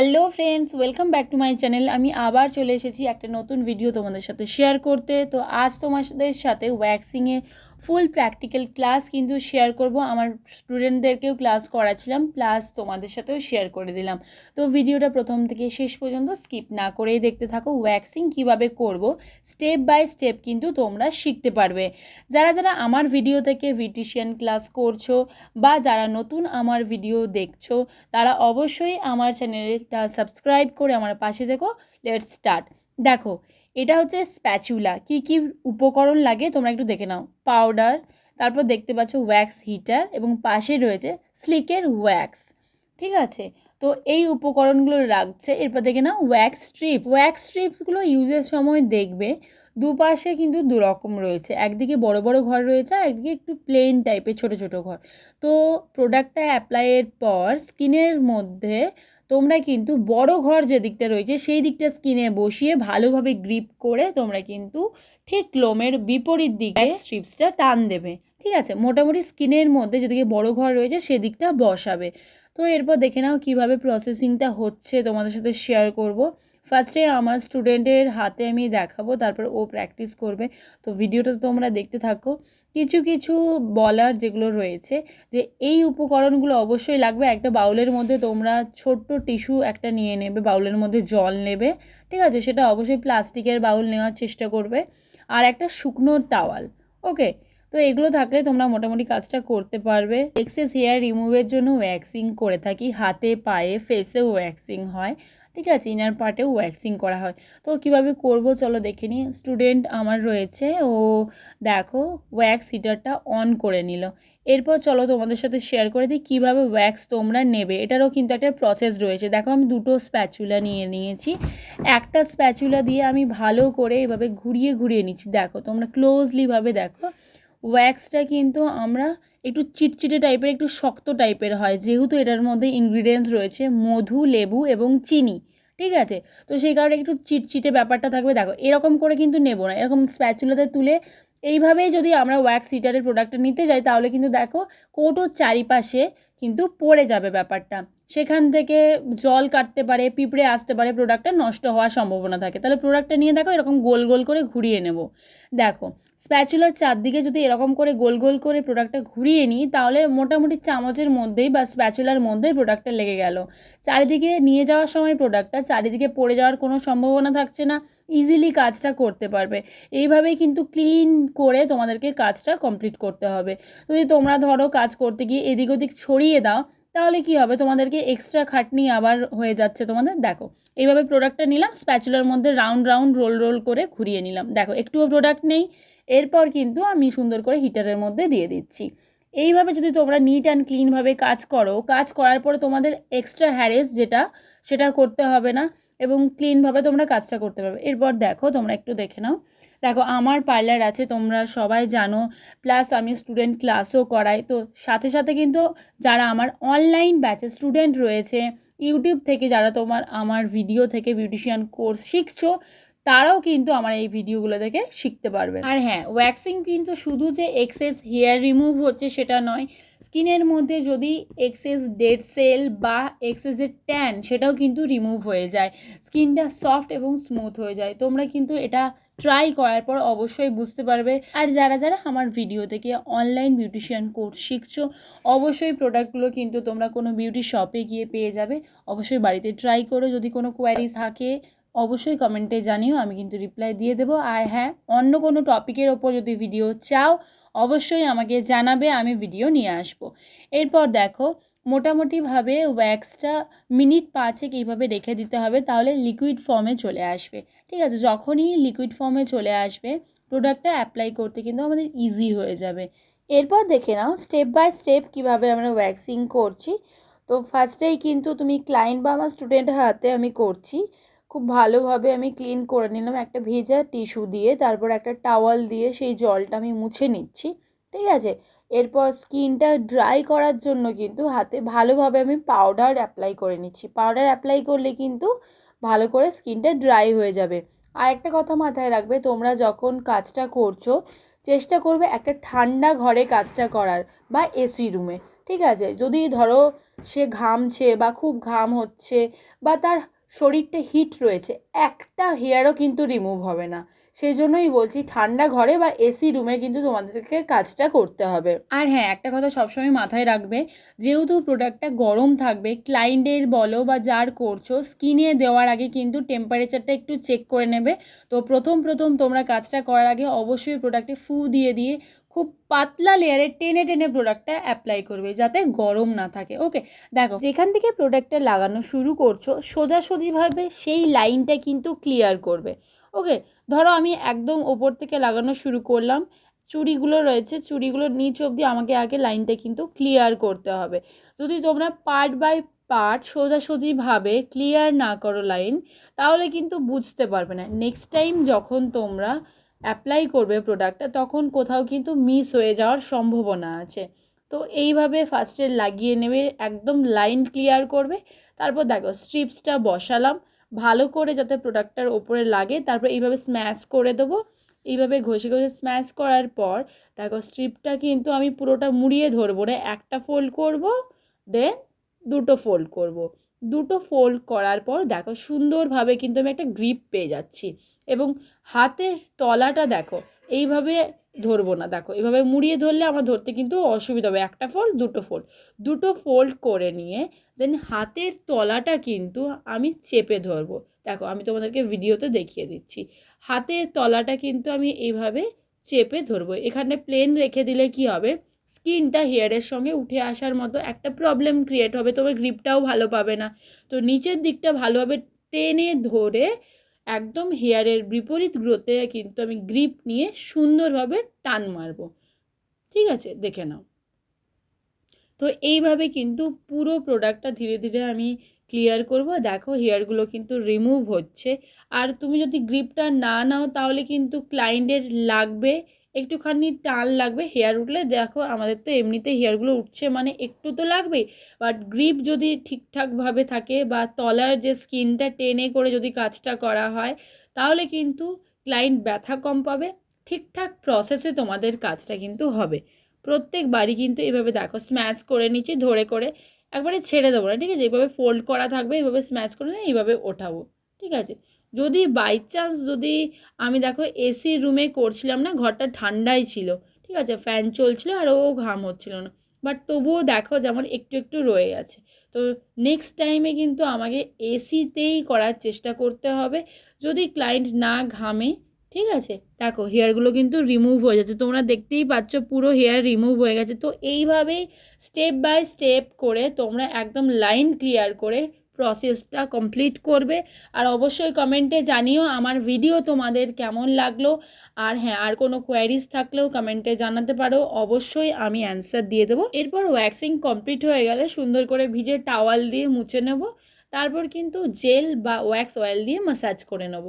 Hello friends welcome back to my channel আমি আবার চলে এসেছি একটা নতুন ভিডিও তোমাদের সাথে শেয়ার করতে। তো আজ তোমাদের সাথে ওয়্যাক্সিংয়ে ফুল প্র্যাকটিক্যাল ক্লাস কিন্তু শেয়ার করব। আমার স্টুডেন্টদেরকেও ক্লাস করাছিলাম প্লাস তোমাদের সাথেও শেয়ার করে দিলাম। তো ভিডিওটা প্রথম থেকে শেষ পর্যন্ত স্কিপ না করেই দেখতে থাকো ওয়্যাক্সিং কীভাবে করব। স্টেপ বাই স্টেপ কিন্তু তোমরা শিখতে পারবে। যারা যারা আমার ভিডিও থেকে বিউটিশিয়ান ক্লাস করছ বা যারা নতুন আমার ভিডিও দেখছ, তারা অবশ্যই আমার চ্যানেলটা সাবস্ক্রাইব করে আমার পাশে থেকো। লেট স্টার্ট দেখো এটা হচ্ছে স্প্যাচুলা কি কি উপকরণ লাগে তোমরা একটু দেখে নাও। পাউডার তারপর দেখতে পাচ্ছ ওয়্যাক্স হিটার এবং পাশে রয়েছে স্লিকের ওয়্যাক্স ঠিক আছে? তো এই উপকরণগুলো রাখছে এরপর দেখে নাও ওয়্যাক্স স্ট্রিপস ওয়্যাক্স স্ট্রিপসগুলো ইউজের সময় দেখবে। দুপাশে কিন্তু দু রকম রয়েছে। একদিকে বড় বড় ঘর রয়েছে আর একদিকে একটু প্লেন টাইপের ছোট ছোট ঘর। তো প্রোডাক্টটা অ্যাপ্লাইয়ের পর স্কিনের মধ্যে তোমরা কিন্তু বড় ঘর যে দিকটা রয়েছে সেই দিকটা স্কিনে বসিয়ে ভালোভাবে গ্রিপ করে তোমরা কিন্তু ঠিক লোমের বিপরীত দিকে স্ট্রিপসটা টান দেবে। ঠিক আছে? মোটামুটি স্কিনের মধ্যে যেদিকে বড় ঘর রয়েছে সেদিকটা বসাবে। তো এরপর দেখে নাও কীভাবে প্রসেসিংটা হচ্ছে তোমাদের সাথে শেয়ার করব। ফার্স্টে আমার স্টুডেন্টের হাতে আমি দেখাবো, তারপর ও প্র্যাকটিস করবে। তো ভিডিওটা তোমরা দেখতে থাকো। কিছু কিছু বলার যেগুলো রয়েছে, যে এই উপকরণগুলো অবশ্যই লাগবে। একটা বাউলের মধ্যে তোমরা ছোট্ট টিস্যু একটা নিয়ে নেবে, বাউলের মধ্যে জল নেবে, ঠিক আছে? সেটা অবশ্যই প্লাস্টিকের বাউল নেওয়ার চেষ্টা করবে। আর একটা শুকনো টাওয়াল ওকে তো এগুলো থাকলে তোমরা মোটামুটি কাজটা করতে পারবে। এক্সেস হেয়ার রিমুভের জন্য ওয়্যাক্সিং করে থাকি। হাতে, পায়ে ফেসেও ওয়্যাক্সিং হয়। ঠিক আছে ইনার পার্টেও ওয়্যাক্সিং করা হয়। তো কীভাবে করব চলো দেখে নিই। স্টুডেন্ট আমার রয়েছে, ও দেখো ওয়্যাক্স হিটারটা অন করে নিল। এরপর চলো তোমাদের সাথে শেয়ার করে দিই কীভাবে ওয়্যাক্স তোমরা নেবে। এটারও কিন্তু একটা প্রসেস রয়েছে। দেখো আমি দুটো স্প্যাচুলা নিয়ে নিয়েছি। একটা স্প্যাচুলা দিয়ে আমি ভালো করে এভাবে ঘুরিয়ে ঘুরিয়ে নিচ্ছি। দেখো তোমরা ক্লোজলিভাবে দেখো ওয়্যাক্সটা কিন্তু আমরা একটু চিটচিটে টাইপের একটু শক্ত টাইপের হয়। যেহেতু এটার মধ্যে ইনগ্রিডিয়েন্টস রয়েছে, মধু, লেবু এবং চিনি। ঠিক আছে? তো সেই কারণে একটু চিটচিটে ব্যাপারটা থাকবে। দেখো, এরকম করে কিন্তু নেব না। এরকম স্প্যাচুলাতে তুলে এইভাবেই যদি আমরা ওয়্যাক্স হিটারের প্রোডাক্টটা নিতে যাই, তাহলে কিন্তু দেখো কোটোর চারিপাশে কিন্তু পড়ে যাবে ব্যাপারটা। সেখান থেকে জল কাটতে পারে, পিঁপড়ে আসতে পারে প্রোডাক্টটা নষ্ট হওয়ার সম্ভাবনা থাকে। তাহলে প্রোডাক্টটা নিয়ে দেখো এরকম গোল গোল করে ঘুরিয়ে নেব। দেখো স্প্যাচুলার চারদিকে যদি এরকম করে গোল গোল করে প্রোডাক্টটা ঘুরিয়ে নিই, তাহলে মোটামুটি চামচের মধ্যেই বা স্প্যাচুলার মধ্যেই প্রোডাক্টটা লেগে গেল। চারিদিকে নিয়ে যাওয়ার সময় প্রোডাক্টটা চারিদিকে পড়ে যাওয়ার কোনো সম্ভাবনা থাকছে না ইজিলি কাজটা করতে পারবে। এইভাবেই কিন্তু ক্লিন করে তোমাদেরকে কাজটা কমপ্লিট করতে হবে। যদি তোমরা ধরো কাজ করতে গিয়ে এদিক ওদিক ছড়িয়ে দাও তাহলে কি হবে? তোমাদেরকে এক্সট্রা খাটনি আবার হয়ে যাচ্ছে তোমাদের। দেখো, এইভাবে প্রোডাক্টটা নিলাম স্প্যাচুলার মধ্যে রাউন্ড রাউন্ড রোল রোল করে ঘুরিয়ে নিলাম। দেখো, একটুও প্রোডাক্ট নেই। এরপর কিন্তু আমি সুন্দর করে হিটারের মধ্যে দিয়ে দিচ্ছি। এইভাবে যদি তোমরা নিট অ্যান্ড ক্লিনভাবে কাজ করো, কাজ করার পরে তোমাদের এক্সট্রা হ্যারেস যেটা, সেটা করতে হবে না। এবং ক্লিনভাবে তোমরা কাজটা করতে পারবে। এরপর দেখো, তোমরা একটু দেখে নাও। দেখো, আমার পার্লার আছে, তোমরা সবাই জানো প্লাস আমি স্টুডেন্ট ক্লাসও করাই। তো সাথে সাথে কিন্তু যারা আমার অনলাইন ব্যাচে স্টুডেন্ট রয়েছে ইউটিউব থেকে যারা তোমার, আমার ভিডিও থেকে বিউটিশিয়ান কোর্স শিখছো, তারাও কিন্তু আমার এই ভিডিওগুলো দেখে শিখতে পারবে। আর হ্যাঁ ওয়্যাক্সিং কিন্তু শুধু যে এক্সেস হেয়ার রিমুভ হচ্ছে সেটা নয় স্কিনের মধ্যে যদি এক্সেস ডেড সেল বা এক্সেস যে ট্যান সেটাও কিন্তু রিমুভ হয়ে যায়। স্কিনটা সফট এবং স্মুথ হয়ে যায়। তোমরা কিন্তু এটা ট্রাই করার পর অবশ্যই বুঝতে পারবে। আর যারা যারা আমার ভিডিও থেকে অনলাইন বিউটিশিয়ান কোর্স শিখছো, অবশ্যই প্রোডাক্টগুলো কিন্তু তোমরা কোনো বিউটি শপে গিয়ে পেয়ে যাবে। অবশ্যই বাড়িতে ট্রাই করো। যদি কোনো কোয়ারি থাকে, অবশ্যই কমেন্টে জানিও, আমি কিন্তু রিপ্লাই দিয়ে দেবো। আর হ্যাঁ অন্য কোনো টপিকের ওপর যদি ভিডিও চাও, অবশ্যই আমাকে জানাবে, আমি ভিডিও নিয়ে আসব। এরপর দেখো মোটামুটিভাবে ওয়্যাক্সটা মিনিট পাঁচেক এইভাবে রেখে দিতে হবে, তাহলে লিকুইড ফর্মে চলে আসবে। ঠিক আছে? যখনই লিকুইড ফর্মে চলে আসবে প্রোডাক্টটা অ্যাপ্লাই করতে কিন্তু আমাদের ইজি হয়ে যাবে। এরপর দেখে নাও স্টেপ বাই স্টেপ কীভাবে আমরা ওয়্যাক্সিং করছি। তো ফার্স্টেই কিন্তু তুমি ক্লায়েন্ট বা আমার স্টুডেন্ট হাতে আমি করছি। খুব ভালোভাবে আমি ক্লিন করে নিলাম একটা ভেজা টিস্যু দিয়ে, তারপর একটা টাওয়াল দিয়ে সেই জলটা আমি মুছে নিচ্ছি। ঠিক আছে? এরপর স্কিনটা ড্রাই করার জন্য কিন্তু হাতে ভালোভাবে আমি পাউডার অ্যাপ্লাই করে নিচ্ছি। পাউডার অ্যাপ্লাই করলে কিন্তু ভালো করে স্কিনটা ড্রাই হয়ে যাবে। আর একটা কথা মাথায় রাখবে, তোমরা যখন কাজটা করছ, চেষ্টা করবে একটা ঠান্ডা ঘরে কাজটা করার বা এসি রুমে ঠিক আছে? যদি ধরো সে ঘামছে বা খুব ঘাম হচ্ছে বা তার শরীরটা হিট রয়েছে, একটা হেয়ারও কিন্তু রিমুভ হবে না। সেই জন্যই বলছি ঠান্ডা ঘরে বা এসি রুমে কিন্তু তোমাদেরকে কাজটা করতে হবে। আর হ্যাঁ একটা কথা সবসময় মাথায় রাখবে, যেহেতু প্রোডাক্টটা গরম থাকবে ক্লায়েন্টের বলো বা যার করছ স্কিনে দেওয়ার আগে কিন্তু টেম্পারেচারটা একটু চেক করে নেবে। তো প্রথম প্রথম তোমরা কাজটা করার আগে অবশ্যই প্রোডাক্টে ফু দিয়ে দিয়ে খুব পাতলা লেয়ারে টেনে টেনে প্রোডাক্টটা অ্যাপ্লাই করবে যাতে গরম না থাকে। ওকে দেখো, যেখান থেকে প্রোডাক্টটা লাগানো শুরু করছ, সোজাসুজিভাবে সেই লাইনটা কিন্তু ক্লিয়ার করবে। ওকে ধরো আমি একদম ওপর থেকে লাগানো শুরু করলাম, চুড়িগুলো রয়েছে চুড়িগুলোর নিচ অবধি আমাকে আগে লাইনটা কিন্তু ক্লিয়ার করতে হবে। যদি তোমরা পার্ট বাই পার্ট সোজাসুজিভাবে ক্লিয়ার না করো লাইন তাহলে কিন্তু বুঝতে পারবে না। নেক্সট টাইম যখন তোমরা অ্যাপ্লাই করবে প্রোডাক্টটা তখন কোথাও কিন্তু মিস হয়ে যাওয়ার সম্ভাবনা আছে। তো এইভাবে ফার্স্টে লাগিয়ে নেবে, একদম লাইন ক্লিয়ার করবে, তারপর দেখো স্ট্রিপসটা বসালাম, ভালো করে যাতে প্রোডাক্টটার ওপরে লাগে, তারপর এইভাবে স্ম্যাশ করে দেবো। এইভাবে ঘষে ঘষে স্ম্যাশ করার পর, দেখো স্ট্রিপটা কিন্তু আমি পুরোটা মুড়িয়ে ধরবো না একটা ফোল্ড করব দেন দুটো ফোল্ড করব। দুটো ফোল্ড করার পর দেখো সুন্দরভাবে কিন্তু আমি একটা গ্রিপ পেয়ে যাচ্ছি এবং হাতের তলাটা দেখো এইভাবে ধরবো না। দেখো এভাবে মুড়িয়ে ধরলে আমার ধরতে কিন্তু অসুবিধা হবে। একটা ফোল্ড দুটো ফোল্ড দুটো ফোল্ড করে নিয়ে দেন হাতের তলাটা কিন্তু আমি চেপে ধরবো। দেখো আমি তোমাদেরকে ভিডিওতে দেখিয়ে দিচ্ছি। হাতের তলাটা কিন্তু আমি এইভাবে চেপে ধরবো। এখানে প্লেন রেখে দিলে কি হবে? স্কিনটা হেয়ারের সঙ্গে উঠে আসার মতো একটা প্রবলেম ক্রিয়েট হবে, তোমার গ্রিপটাও ভালো পাবে না। তো নিচের দিকটা ভালোভাবে টেনে ধরে একদম হেয়ারের বিপরীত গ্রোথে কিন্তু আমি গ্রিপ নিয়ে সুন্দরভাবে টান মারবো। ঠিক আছে? দেখে নাও। তো এইভাবে কিন্তু পুরো প্রোডাক্টটা ধীরে ধীরে আমি ক্লিয়ার করব। দেখো হেয়ারগুলো কিন্তু রিমুভ হচ্ছে। আর তুমি যদি গ্রিপটা না নাও, তাহলে কিন্তু ক্লায়েন্টের লাগবে একটুখানি টান লাগবে হেয়ার উঠলে। দেখো, আমাদের তো এমনিতে হেয়ারগুলো উঠছে মানে একটু তো লাগবেই। বাট গ্রিপ যদি ঠিকঠাকভাবে থাকে বা তলার যে স্কিনটা টেনে করে যদি কাজটা করা হয়, তাহলে কিন্তু ক্লায়েন্ট ব্যথা কম পাবে। ঠিকঠাক প্রসেসে তোমাদের কাজটা কিন্তু হবে। প্রত্যেকবারই কিন্তু এভাবে দেখো স্ম্যাচ করে নিচ্ছি, ধরে করে একবারে ছেড়ে দেবো না, ঠিক আছে? এইভাবে ফোল্ড করা থাকবে এইভাবে স্ম্যাচ করে নিয়ে এইভাবে ওঠাবো, ঠিক আছে? যদি বাই চান্স যদি আমি দেখো এসি রুমে করছিলাম না, ঘরটা ঠান্ডাই ছিল, ঠিক আছে? ফ্যান চলছিল আর ও ঘাম হচ্ছিল না। বাট তবুও দেখো যেমন একটু একটু রয়ে গেছে। তো নেক্সট টাইমে কিন্তু আমাকে এসিতেই করার চেষ্টা করতে হবে। যদি ক্লায়েন্ট না ঘামে, ঠিক আছে? দেখো হেয়ারগুলো কিন্তু রিমুভ হয়ে যাচ্ছে। তোমরা দেখতেই পাচ্ছ পুরো হেয়ার রিমুভ হয়ে গেছে। তো এইভাবেই স্টেপ বাই স্টেপ করে তোমরা একদম লাইন ক্লিয়ার করে প্রসেসটা কমপ্লিট করবে। আর অবশ্যই কমেন্টে জানিও আমার ভিডিও তোমাদের কেমন লাগল। আর হ্যাঁ আর কোনো কোয়ারিজ থাকলেও কমেন্টে জানাতে পারো। অবশ্যই আমি অ্যান্সার দিয়ে দেবো। এরপর ওয়্যাক্সিং কমপ্লিট হয়ে গেলে সুন্দর করে ভিজে টাওয়াল দিয়ে মুছে নেব। তারপর কিন্তু জেল বা ওয়্যাক্স অয়েল দিয়ে ম্যাসাজ করে নেব।